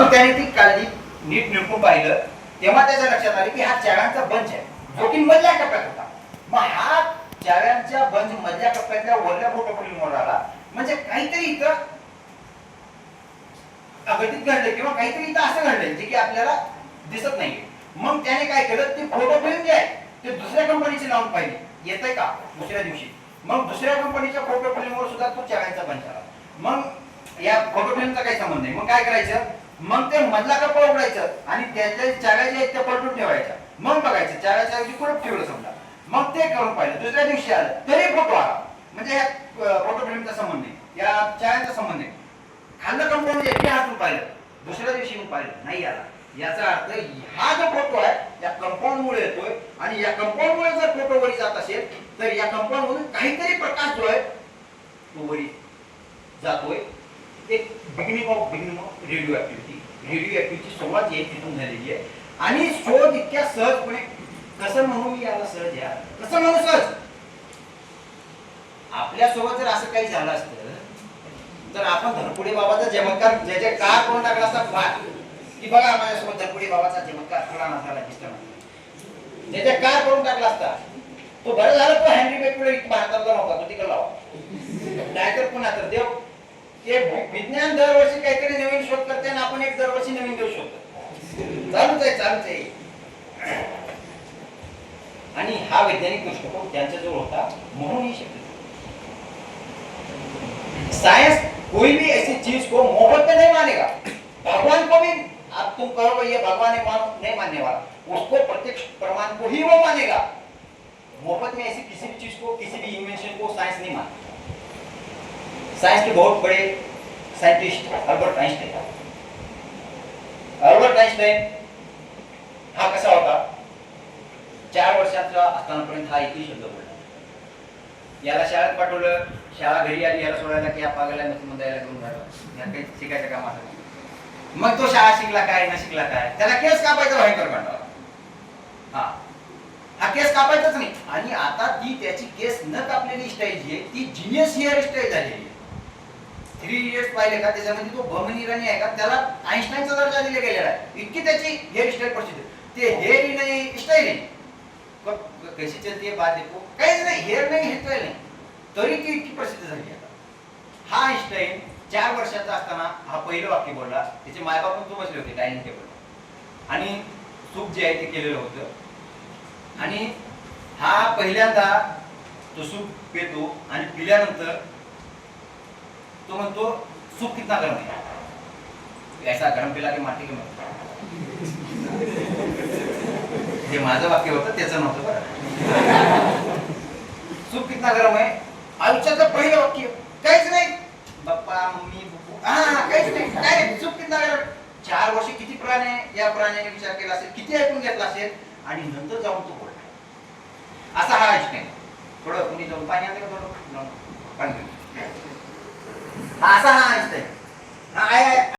म्हणून त्याने ती काळजी नीट निपून पाहिलं. तेव्हा त्याच्या लक्षात आले की हा चारांचा बंच आहे. जो की मधल्या टप्प्यात होता. मग हा चारांच्या बंच मधल्या टप्प्यातल्या वरल्या प्रोटोकॉल आला. म्हणजे काहीतरी इथं अघटित घडलं किंवा काहीतरी इथं असं घडलंय जे की आपल्याला दिसत नाहीये. मग त्याने काय केलं? ते फोटो फिल्म जे आहे ते दुसऱ्या कंपनीचे लावून पाहिजे येतंय का? दुसऱ्या दिवशी. मग दुसऱ्या कंपनीच्या फोटो फिल्मवर सुद्धा तो चारांचा बंच आला. मग या फोटो फिल्मचा काही संबंध नाही. मग काय करायचं? मग ते मधला कप्पा उघडायचं आणि त्याच्या चाव्या ज्या आहेत त्या पलटून ठेवायच्या मग बघायचं चाव्याच्या ऐवजी कुठं ठेवलं समजा. मग ते करून पाहिलं. दुसऱ्या दिवशी आलं तरी फोटो आला. म्हणजे या फोटो फिल्मचा संबंध नाही. या चाव्यांचा संबंध नाही. खाल्लं कंपाऊंड एकटे हातून पाहिलं दुसऱ्या दिवशी मग पाहिलं. नाही आला. याचा अर्थ हा जो फोटो आहे या कंपाऊंड मुळे येतोय आणि या कंपाऊंड मुळे जर फोटो वरी जात असेल तर या कंपाऊंड मधून काहीतरी प्रकाश जो आहे तो वरी जातोय. एक beginning of beginning of radio activity radio activity सुरुवात एक तिथून झालेली आहे. आणि शोध इतक्या सहजपणे कसं म्हणू मी याला सहज या? कसं म्हणू सहज? आपल्यासोबत जर असं काही झालं असतं तर आपण धनपुडे बाबाचा चमत्कार ज्याच्या का करून टाकला असता फार की बघा माझ्यासोबत धनपुडे बाबाचा चमत्कार थोडा नसाला दिसला ज्याच्या कार करून टाकला असता तो बरं झालं तो हॅन्डी बेकडे भारतातला नव्हता तो तिकडला ते विज्ञान दरवर्षी काहीतरी नवीन शोध करते आणि आपण एक दरवर्षी नवीन देऊ शकतो. चालूच आहे चालूच आहे आणि हा वैज्ञानिक दृष्टिकोन त्यांच्याजवळ होता म्हणून ही शक्य साइंस कोई भी ऐसी चीज को मोहब्बत में नहीं मानेगा। भगवान को भी आप तुम कहो ये भगवान है मान नहीं मानने वाला। उसको प्रत्यक्ष प्रमाण को ही वो मानेगा। मोहब्बत में ऐसी किसी भी चीज को किसी भी इन्वेंशन को साइंस नहीं मानता। साइंस के बहुत बड़े scientist Albert Einstein Albert Einstein हा कसा होता? चार वर्षाचा असतानापर्यंत हा एकही शब्द बोलला याला शाळेत पाठवलं शाळा घरी आली याला सोडायला की या पागायला नसून द्यायला करून झालं या काही शिकायचं काम असं मग तो शाळा शिकला काय न शिकला काय? त्याला केस कापायचा भयंकर कंटाळा हा. हा केस कापायचाच नाही. आणि आता ती त्याची केस न कापलेली स्टाईल जी आहे ती जिनियस हेअर स्टाईल झालेली आहे. थ्री इयर्स पाहिले का? त्याच्यामध्ये तो भमनी राणी आहे का? त्याला आईन्स्टाईनचा दर्जा दिला गेलेला आहे. इतकी त्याची हेअर स्टाईल प्रसिद्ध ते हेअर नाही स्टाईल नाही कशी चलते बात देखो. काहीच नाही हेअर नाही हेअरस्टाईल नाही. तरी ती इतकी प्रसिद्ध झाली आता. हा आईन्स्टाईन चार वर्षाचा असताना हा पहिलं वाक्य बोलला. त्याचे मायबाप पण तो बसले होते डायनिंग टेबल आणि सूप जे आहे ते केलेलं होतं. आणि हा पहिल्यांदा तो सूप पितो आणि पिल्यानंतर तो म्हणतो सूप कितना गरम है? ऐसा गरम पिला की माटी के हे माझं वाक्य होतं त्याचं नव्हतं बरं. सूप कितना गरम आहे आयुष्याचं पहिलं वाक्य. काहीच नाही. बाप्पा मम्मी बुबू. हा काहीच नाही. काय सूप कितना गरम. चार वर्ष किती प्राणी या प्राण्याने विचार केला असेल किती ऐकून घेतला असेल? आणि नंतर जाऊन तो बोलला. असा हा नाही थोडं कुणी जाऊन पाणी आणलं का थोडं? पाणी असा हा आहे.